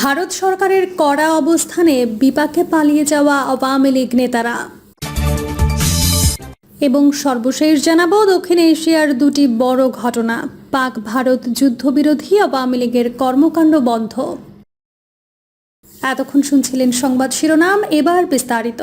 ভারত সরকারের কড়া অবস্থানে বিপাকে পালিয়ে যাওয়া আওয়ামী লীগ নেতারা। এবং সর্বশেষ জানাব, দক্ষিণ এশিয়ার দুটি বড় ঘটনা। পাক ভারত যুদ্ধবিরোধী আওয়ামী লীগের কর্মকাণ্ড বন্ধ। এতক্ষণ শুনছিলেন সংবাদ শিরোনাম, এবার বিস্তারিত।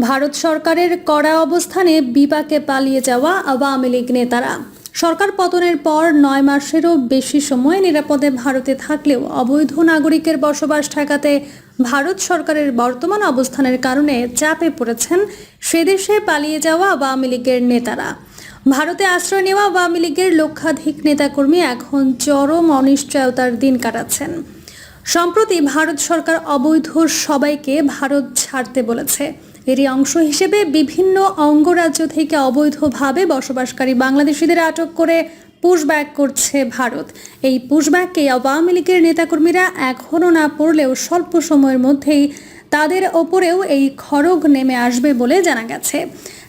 ভারত সরকারের কড়া অবস্থানে বিপাকে পালিয়ে যাওয়া আওয়ামী লীগ নেতারা। সরকার পতনের পর নয় মাসেরও বেশি সময় নিরাপদে ভারতে থাকলেও অবৈধ নাগরিকের বসবাস ঠেকাতে ভারত সরকারের বর্তমান অবস্থানের কারণে চাপে পড়েছেন সেদেশে পালিয়ে যাওয়া আওয়ামী লীগের নেতারা। ভারতে আশ্রয় নেওয়া আওয়ামী লীগের লক্ষাধিক নেতাকর্মী এখন চরম অনিশ্চয়তার দিন কাটাচ্ছেন। সম্প্রতি ভারত সরকার অবৈধ সবাইকে ভারত ছাড়তে বলেছে। এরই অংশ হিসেবে বিভিন্ন অঙ্গরাজ্য থেকে অবৈধভাবে বসবাসকারী বাংলাদেশিদের আটক করে পুশব্যাক করছে ভারত। এই পুশব্যাককে আওয়ামী লীগের নেতাকর্মীরা এখনও না পড়লেও স্বল্প সময়ের মধ্যেই তাদের ওপরেও এই খড়গ নেমে আসবে বলে জানা গেছে।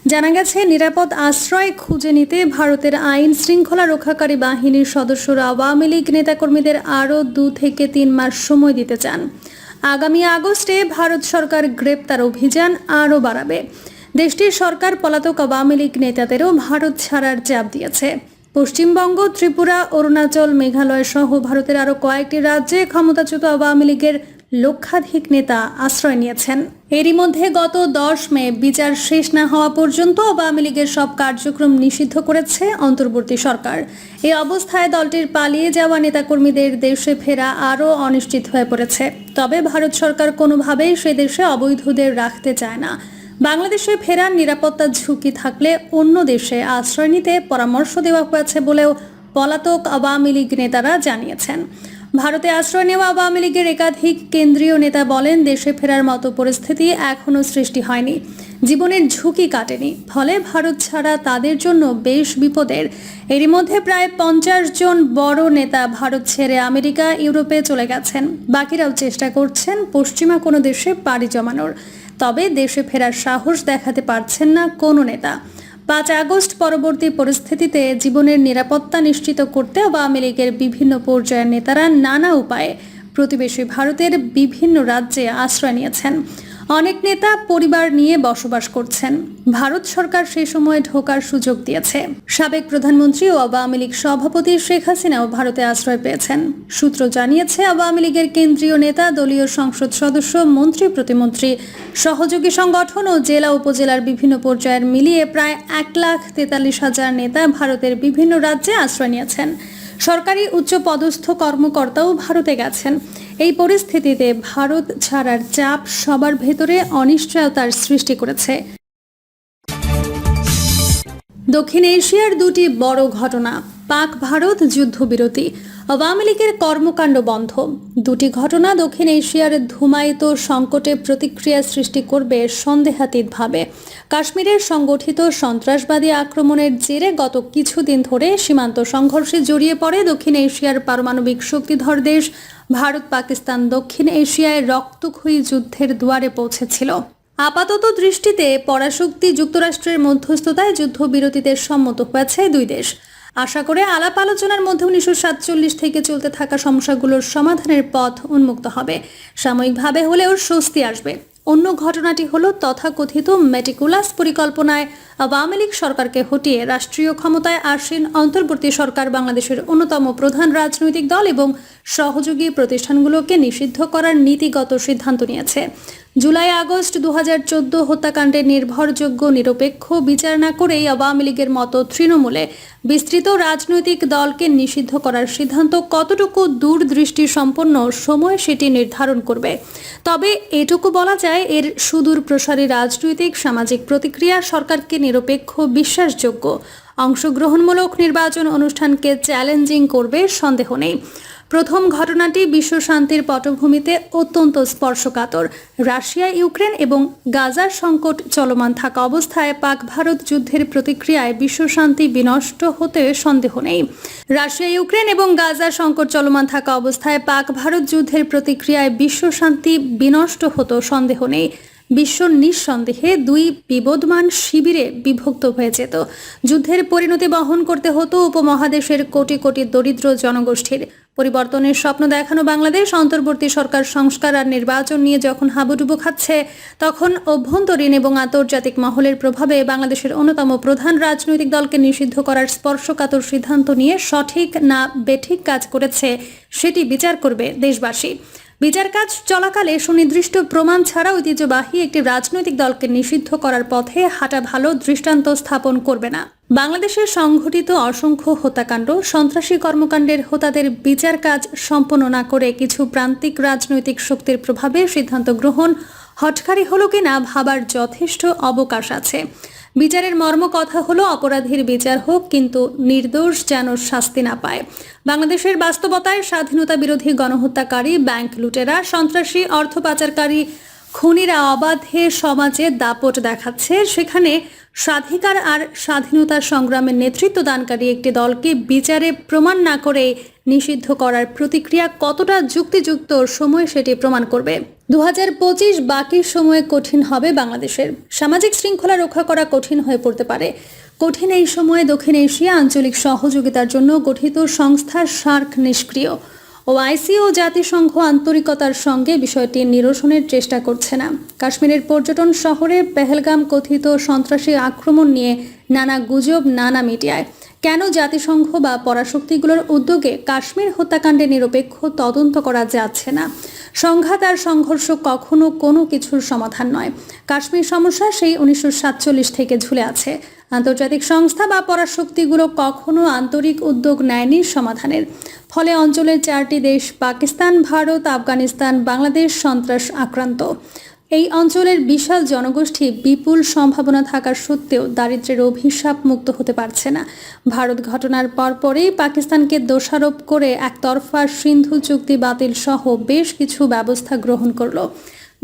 জানা গেছে, নিরাপদ আশ্রয় খুঁজে নিতে ভারতের আইন শৃঙ্খলা রক্ষাকারী বাহিনীর সদস্যরা আওয়ামী লীগ নেতাকর্মীদের আরও দু থেকে তিন মাস সময় দিতে চান। আগামী আগস্টে ভারত সরকার গ্রেপ্তার অভিযান আরও বাড়াবে। দেশটির সরকার পলাতক আওয়ামী লীগ নেতাদেরও ভারত ছাড়ার চাপ দিয়েছে। পশ্চিমবঙ্গ, ত্রিপুরা, অরুণাচল, মেঘালয় সহ ভারতের আরও কয়েকটি রাজ্যে ক্ষমতাচ্যুত আওয়ামী লীগের লক্ষাধিক নেতা আশ্রয় নিয়েছেন। এরই মধ্যে গত দশ মে বিচার শেষ না হওয়া পর্যন্ত আওয়ামী লীগের সব কার্যক্রম নিষিদ্ধ করেছে অন্তর্বর্তী সরকার। এই অবস্থায় দলটির পালিয়ে যাওয়া নেতাকর্মীদের দেশে ফেরা আরও অনিশ্চিত হয়ে পড়েছে। তবে ভারত সরকার কোনোভাবেই সে দেশে অবৈধদের রাখতে চায় না। বাংলাদেশে ফেরার নিরাপত্তা ঝুঁকি থাকলে অন্য দেশে আশ্রয় নিতে পরামর্শ দেওয়া হয়েছে বলেও পলাতক আওয়ামী লীগ নেতারা জানিয়েছেন। ভারতে আশ্রয় নেওয়া আওয়ামী লীগের একাধিক কেন্দ্রীয় নেতা বলেন, দেশে ফেরার মতো পরিস্থিতি এখনও সৃষ্টি হয়নি। জীবনের ঝুঁকি কাটেনি। ফলে ভারত ছাড়া তাদের জন্য বেশ বিপদের। এরই মধ্যে প্রায় পঞ্চাশ জন বড় নেতা ভারত ছেড়ে আমেরিকা, ইউরোপে চলে গেছেন। বাকিরাও চেষ্টা করছেন পশ্চিমা কোনো দেশে পাড়ি জমানোর। তবে দেশে ফেরার সাহস দেখাতে পারছেন না কোনো নেতা। পাঁচ আগস্ট পরবর্তী পরিস্থিতিতে জীবনের নিরাপত্তা নিশ্চিত করতে আওয়ামী লীগের বিভিন্ন পর্যায়ের নেতারা নানা উপায়ে প্রতিবেশী ভারতের বিভিন্ন রাজ্যে আশ্রয় নিয়েছেন। অনেক নেতা পরিবার নিয়ে বসবাস করছেন। ভারত সরকার সেই সময় ঢোকার সুযোগ দিয়েছে। সাবেক প্রধানমন্ত্রী ও আওয়ামী লীগ সভাপতি শেখ হাসিনাও ভারতে আশ্রয় পেয়েছেন। সূত্র জানিয়েছে, আওয়ামী লীগের কেন্দ্রীয় নেতা, দলীয় সংসদ সদস্য, মন্ত্রী, প্রতিমন্ত্রী, সহযোগী সংগঠন ও জেলা উপজেলার বিভিন্ন পর্যায়ের মিলিয়ে প্রায় এক লাখ তেতাল্লিশ হাজার নেতা ভারতের বিভিন্ন রাজ্যে আশ্রয় নিয়েছেন। সরকারি উচ্চ পদস্থ কর্মকর্তাও ভারতে গেছেন। এই পরিস্থিতিতে ভারত ছাড়ার চাপ সবার ভেতরে অনিশ্চয়তার সৃষ্টি করেছে। দক্ষিণ এশিয়ার দুটি বড় ঘটনা, পাক ভারত যুদ্ধবিরতি আওয়ামী লীগের কর্মকাণ্ড বন্ধ। দুটি ঘটনা দক্ষিণ এশিয়ার ধুমায়িত সংকটে প্রতিক্রিয়া সৃষ্টি করবে সন্দেহাতীতভাবে। কাশ্মীরের সংগঠিত সন্ত্রাসবাদী আক্রমণের জেরে গত কিছুদিন ধরে সীমান্ত সংঘর্ষে জড়িয়ে পড়ে দক্ষিণ এশিয়ার পারমাণবিক শক্তিধর দেশ। ভারত, পাকিস্তান দক্ষিণ এশিয়ায় রক্তক্ষয়ী যুদ্ধের দুয়ারে পৌঁছেছিল। আপাতত দৃষ্টিতে পরাশক্তি যুক্তরাষ্ট্রের মধ্যস্থতায় যুদ্ধবিরতিতে সম্মত হয়েছে দুই দেশ। আশা করে আলাপ আলোচনার মধ্যে উনিশশো সাতচল্লিশ থেকে চলতে থাকা সমস্যাগুলোর সমাধানের পথ উন্মুক্ত হবে। সাময়িকভাবে হলেও স্বস্তি আসবে। অন্য ঘটনাটি হলো তথাকথিত মেটিকুলাস পরিকল্পনায় আওয়ামী লীগ সরকারকে হটিয়ে রাষ্ট্রীয় ক্ষমতায় আসীন অন্তর্বর্তী সরকার বাংলাদেশের অন্যতম প্রধান রাজনৈতিক দল এবং সহযোগী প্রতিষ্ঠানগুলোকে নিষিদ্ধ করার নীতিগত সিদ্ধান্ত নিয়েছে। জুলাই আগস্ট দু হাজার হত্যাকাণ্ডে নির্ভরযোগ্য নিরপেক্ষ বিচার না করেই আওয়ামী লীগের মতো তৃণমূলে বিস্তৃত রাজনৈতিক দলকে নিষিদ্ধ করার সিদ্ধান্ত কতটুকু দূরদৃষ্টি সম্পন্ন সময় সেটি নির্ধারণ করবে। তবে এটুকু বলা যায়, এর সুদূর প্রসারী রাজনৈতিক, সামাজিক প্রতিক্রিয়া, সরকারকে নিরপেক্ষ, বিশ্বাসযোগ্য, অংশগ্রহণমূলক নির্বাচন অনুষ্ঠানকে চ্যালেঞ্জিং করবে সন্দেহ নেই। প্রথম ঘটনাটি বিশ্ব শান্তির পটভূমিতে অত্যন্ত স্পর্শকাতর। রাশিয়া, ইউক্রেন এবং গাজার সংকট চলমান থাকা অবস্থায় পাক ভারত যুদ্ধের প্রতিক্রিয়ায় বিশ্ব শান্তি বিনষ্ট হতে সন্দেহ নেই। রাশিয়া, ইউক্রেন এবং গাজার সংকট চলমান থাকা অবস্থায় পাক ভারত যুদ্ধের প্রতিক্রিয়ায় বিশ্ব শান্তি বিনষ্ট হতো সন্দেহ নেই। বিশ্ব নিঃসন্দেহে দুই বিবদমান শিবিরে বিভক্ত হয়ে যেত। যুদ্ধের পরিণতি বহন করতে হতো উপমহাদেশের কোটি কোটি দরিদ্র জনগোষ্ঠীর। পরিবর্তনের স্বপ্ন দেখানো বাংলাদেশ, অন্তর্বর্তী সরকার সংস্কার আর নির্বাচন নিয়ে যখন হাবুডুবু খাচ্ছে, তখন অভ্যন্তরীণ এবং আন্তর্জাতিক মহলের প্রভাবে বাংলাদেশের অন্যতম প্রধান রাজনৈতিক দলকে নিষিদ্ধ করার স্পর্শকাতর সিদ্ধান্ত নিয়ে সঠিক না বেঠিক কাজ করেছে, সেটি বিচার করবে দেশবাসী। বিচার কাজ চলাকালে সুনির্দিষ্ট প্রমাণ ছাড়া ঐতিহ্যবাহী একটি রাজনৈতিক দলকে নিষিদ্ধ করার পথে হাঁটা ভালো দৃষ্টান্ত স্থাপন করবে না। বাংলাদেশের সংঘটিত অসংখ্য হত্যাকাণ্ড, সন্ত্রাসী কর্মকাণ্ডের হোতাদের বিচার কাজ সম্পন্ন না করে কিছু প্রান্তিক রাজনৈতিক শক্তির প্রভাবে সিদ্ধান্ত গ্রহণ হটকারী হলো কিনা ভাবার যথেষ্ট অবকাশ আছে। বিচারের মর্ম কথা হলো অপরাধীর বিচার হোক, কিন্তু নির্দোষ যেন শাস্তি না পায়। বাংলাদেশের বাস্তবতায় স্বাধীনতা বিরোধী গণহত্যাকারী, ব্যাংক লুটেরা, সন্ত্রাসী, অর্থ পাচারকারী, খুনিরা অবাধে সমাজে দাপট দেখাচ্ছে। সেখানে স্বাধিকার আর স্বাধীনতা সংগ্রামের নেতৃত্ব দানকারী একটি দলকে বিচারে প্রমাণ না করে নিষিদ্ধ করার প্রতিক্রিয়া কতটা যুক্তিযুক্ত সময় সেটি প্রমাণ করবে। দু পঁচিশ বাকি সময়ে কঠিন হবে বাংলাদেশের। সামাজিক শৃঙ্খলা রক্ষা করা কঠিন হয়ে পড়তে পারে। কঠিন এই সময়ে দক্ষিণ এশিয়া আঞ্চলিক সহযোগিতার জন্য গঠিত সংস্থার সার্ক নিষ্ক্রিয়। ও আইসিও জাতিসংঘ আন্তরিকতার সঙ্গে বিষয়টি নিরসনের চেষ্টা করছে না। কাশ্মীরের পর্যটন শহরে পেহেলগাম কথিত সন্ত্রাসী আক্রমণ নিয়ে নানা গুজব নানা মিডিয়ায়। কেন জাতিসংঘ বা পরাশক্তিগুলোর উদ্যোগে কাশ্মীর হত্যাকাণ্ডে নিরপেক্ষ তদন্ত করা যাচ্ছে না? সংঘাত আর সংঘর্ষ কখনো কোনো কিছুর সমাধান নয়। কাশ্মীর সমস্যা সেই উনিশশো সাতচল্লিশ থেকে ঝুলে আছে। আন্তর্জাতিক সংস্থা বা পরাশক্তিগুলো কখনো আন্তরিক উদ্যোগ নেয়নি সমাধানের। ফলে অঞ্চলের চারটি দেশ, পাকিস্তান, ভারত, আফগানিস্তান, বাংলাদেশ সন্ত্রাস আক্রান্ত। এই অঞ্চলের বিশাল জনগোষ্ঠী বিপুল সম্ভাবনা থাকার সত্ত্বেও দারিদ্রের অভিশাপ মুক্ত হতে পারছে না। ভারত ঘটনার পরপরেই পাকিস্তানকে দোষারোপ করে একতরফা সিন্ধু চুক্তি বাতিল সহ বেশ কিছু ব্যবস্থা গ্রহণ করল।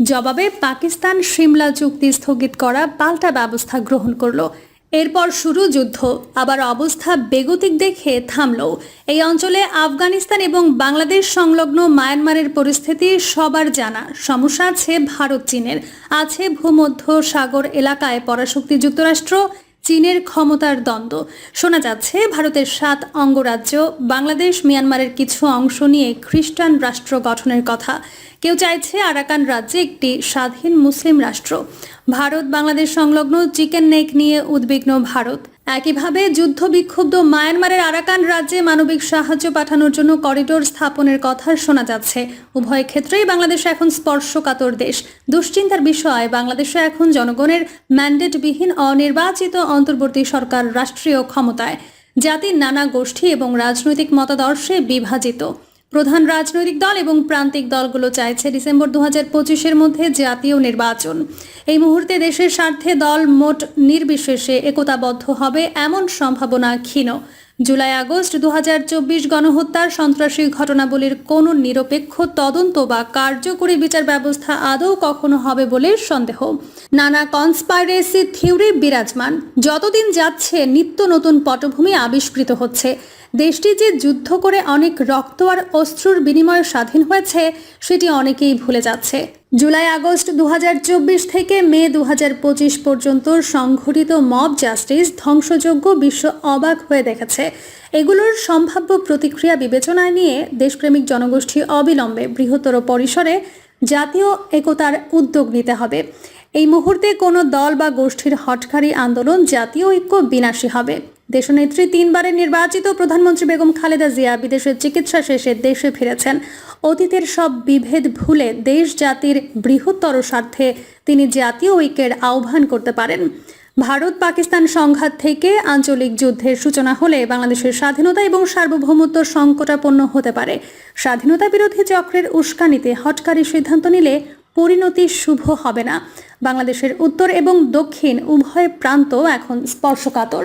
জবাবে পাকিস্তান সিমলা চুক্তি স্থগিত করা পাল্টা ব্যবস্থা গ্রহণ করল। এরপর শুরু যুদ্ধ। আবার অবস্থা বেগতিক দেখে থামল। এই অঞ্চলে আফগানিস্তান এবং বাংলাদেশ সংলগ্ন মায়ানমারের পরিস্থিতি সবার জানা। সমস্যা আছে ভারত চীনের আছে ভূমধ্য সাগর এলাকায় পরাশক্তি যুক্তরাষ্ট্র চীনের ক্ষমতার দ্বন্দ্ব। শোনা যাচ্ছে, ভারতের সাত অঙ্গরাজ্য, বাংলাদেশ, মিয়ানমারের কিছু অংশ নিয়ে খ্রিস্টান রাষ্ট্র গঠনের কথা। কেউ চাইছে আরাকান রাজ্যে একটি স্বাধীন মুসলিম রাষ্ট্র। ভারত, বাংলাদেশ সংলগ্ন চিকেন নেক নিয়ে উদ্বিগ্ন ভারত। একইভাবে যুদ্ধ বিক্ষুব্ধ মায়ানমারের আরাকান রাজ্যে মানবিক সাহায্য পাঠানোর জন্য করিডোর স্থাপনের কথা শোনা যাচ্ছে। উভয় ক্ষেত্রেই বাংলাদেশ এখন স্পর্শকাতর দেশ। দুশ্চিন্তার বিষয় বাংলাদেশে এখন জনগণের ম্যান্ডেটবিহীন অনির্বাচিত অন্তর্বর্তী সরকার রাষ্ট্রীয় ক্ষমতায়। জাতির নানা গোষ্ঠী এবং রাজনৈতিক মতাদর্শে বিভাজিত। প্রধান রাজনৈতিক দল এবং প্রান্তিক দলগুলো চাইছে ডিসেম্বর দু হাজার পঁচিশের মধ্যে জাতীয় নির্বাচন। এই মুহূর্তে দেশের স্বার্থে দল মোট নির্বিশেষে একতাবদ্ধ হবে এমন সম্ভাবনা ক্ষীণ। জুলাই আগস্ট দু হাজার চব্বিশ গণহত্যার সন্ত্রাসী ঘটনাবলীর কোনো নিরপেক্ষ তদন্ত বা কার্যকরী বিচার ব্যবস্থা আদৌ কখনো হবে বলে সন্দেহ। নানা কনস্পাইরেসি থিওরি বিরাজমান। যতদিন যাচ্ছে, নিত্য নতুন পটভূমি আবিষ্কৃত হচ্ছে। দেশটি যে যুদ্ধ করে অনেক রক্ত আর অশ্রুর বিনিময়ে স্বাধীন হয়েছে, সেটি অনেকেই ভুলে যাচ্ছে। জুলাই আগস্ট দু হাজার চব্বিশ থেকে মে দু হাজার পঁচিশ পর্যন্ত সংঘটিত মব জাস্টিস ধ্বংসযোগ্য বিশ্ব অবাক হয়ে দেখেছে। এগুলোর সম্ভাব্য প্রতিক্রিয়া বিবেচনায় নিয়ে দেশপ্রেমিক জনগোষ্ঠী অবিলম্বে বৃহত্তর পরিসরে জাতীয় একতার উদ্যোগ নিতে হবে। এই মুহূর্তে কোনো দল বা গোষ্ঠীর হটকারী আন্দোলন জাতীয় ঐক্য বিনাশী হবে। দেশনেত্রী তিনবারের নির্বাচিত প্রধানমন্ত্রী বেগম খালেদা জিয়া বিদেশের চিকিৎসা শেষে দেশে ফিরেছেন। অতীতের সব বিভেদ ভুলে দেশ জাতির বৃহত্তর স্বার্থে তিনি জাতীয় ঐক্যের আহ্বান করতে পারেন। ভারত পাকিস্তান সংঘাত থেকে আঞ্চলিক যুদ্ধের সূচনা হলে বাংলাদেশের স্বাধীনতা এবং সার্বভৌমত্ব সংকটাপন্ন হতে পারে। স্বাধীনতা বিরোধী চক্রের উস্কানিতে হটকারী সিদ্ধান্ত নিলে পরিণতি শুভ হবে না। বাংলাদেশের উত্তর এবং দক্ষিণ উভয় প্রান্ত এখন স্পর্শকাতর।